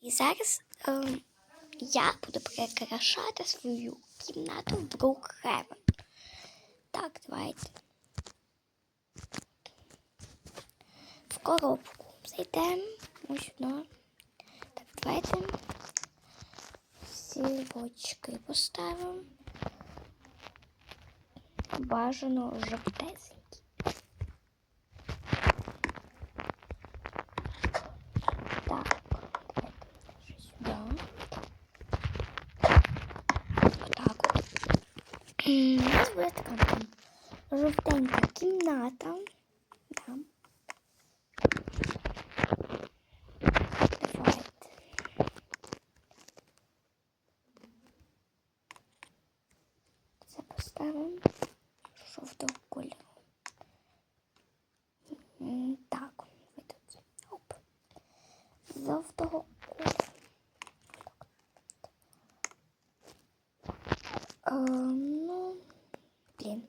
І зараз ем, я буду прикрашати свою кімнату в Brookhaven. Так, давайте. В коробку зайдемо. Ось сюди. Так, давайте. Сірочки поставимо. Бажано жовтесенькі. Так, давайте ще сюди. Отак от. М, У нас буде така там жовтенька кімната. Да. Це поставимо жовтого кольору. Так, тут. Оп. Жовтого кольору. Ну, блін.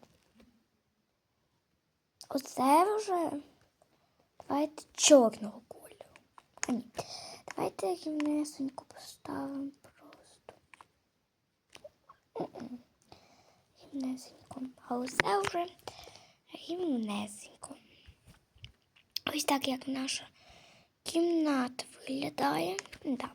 Оце вже. Давайте чорного кольору. А ні. Давайте рівнесенько поставимо просто. Рівнесенько. А оце вже рівнесенько. Ось так, як наша кімната виглядає. Да.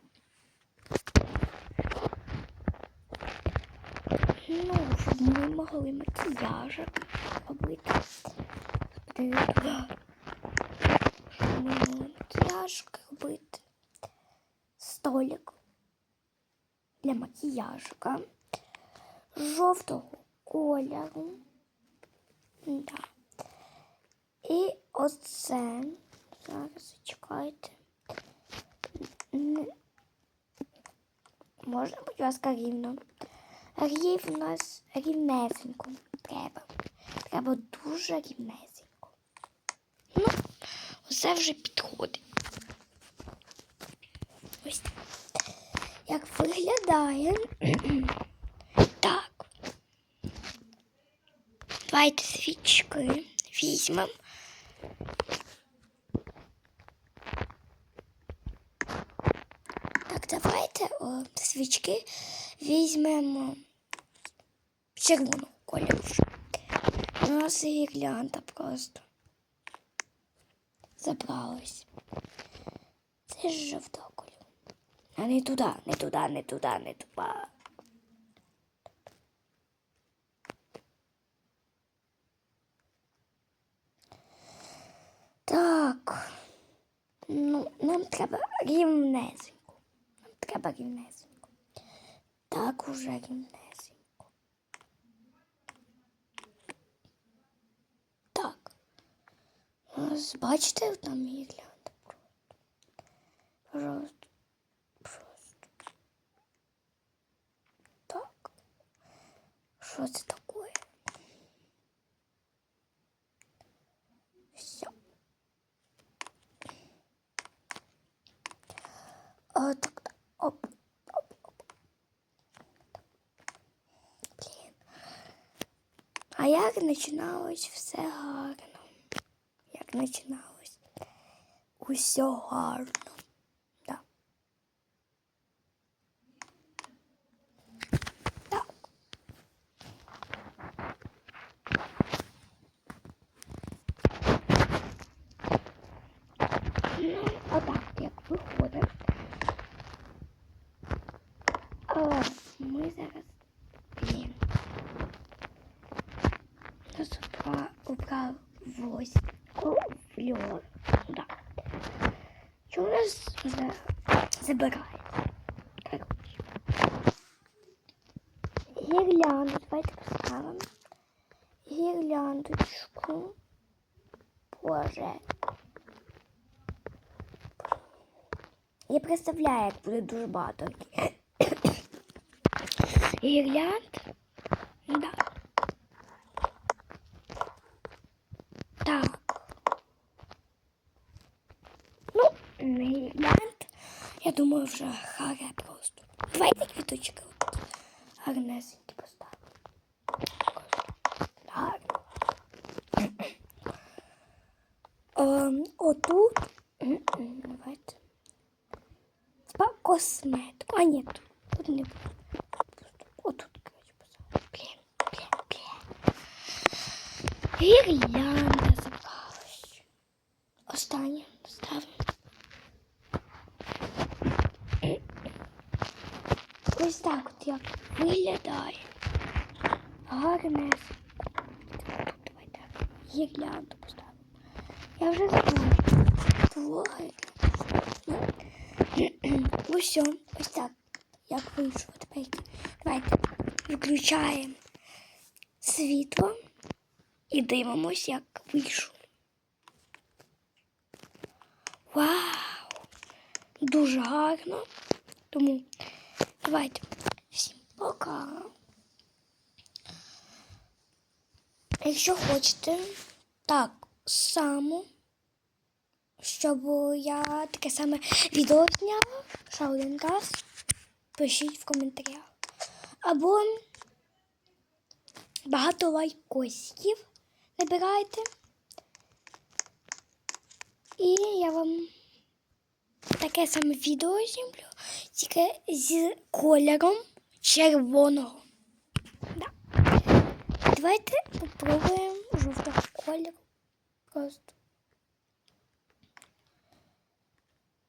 Ну, щоб ми могли макіяжик робити. Щоб ми могли макіяжик робити. Столик для макіяжика. Жовтого кольору. Да. І оце. Зараз чекайте. Можна, будь ласка, рівно. Рів у нас рівнесенько треба. Треба дуже рівнесенько. Ну, оце вже підходить. Ось. Як виглядає. так. Давайте свічки візьмемо. Так, давайте о, свічки візьмемо червоного кольору. У нас гірлянда просто забралась. Це ж жовтого кольору. А не туди, не туди, не туди, не туди. Так. Ну, нам треба рівнесенько. Треба рівнесенько. Так уже рівнесенько. Так. Ось Бачите, там гірлянда просто. Просто. Просто. Так. Що це таке? Все. О, так, так. Оп, оп, оп. Блін. А починалось все гарно? Як починалось? Усе гарно. Да. Так. Ну, отак, як виходить. О, ми зараз. Блін. Убрав вось. Фльор. Да. Чому нас за... забирає? Короче. Гірлянду. Давайте поставимо. Гірляндочку. Боже. Я представляю, як буде дуже багато. Гірлянд. Я думаю, вже харе просто. Давайте квіточки. от Гарнесенькі поставимо. Гарно. Ем, отут. М-м, Давайте. Спак. косметику. А ні, тут, тут не буде. Отут, коротше, поставлю. Блін, блін, блін. Гірлянда от як виглядає. Гарне. Давай так. Гірлянду поставимо. Я вже забула. Блогер. Ну все, ось так. Як вийшло тепер. Давайте виключаємо світло і дивимось, як вийшло. Вау! Дуже гарно. Тому давайте пока. Якщо хочете так само, щоб я таке саме відео зняла один пишіть в коментарях. Або багато лайкосиків набирайте. І я вам таке саме відео знімлю, тільки з кольором червоного. Да. Давайте попробуем жовтого кольору. Просто.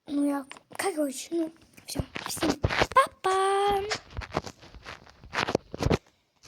Ну я. Короче, ну, все. всем папа. -па!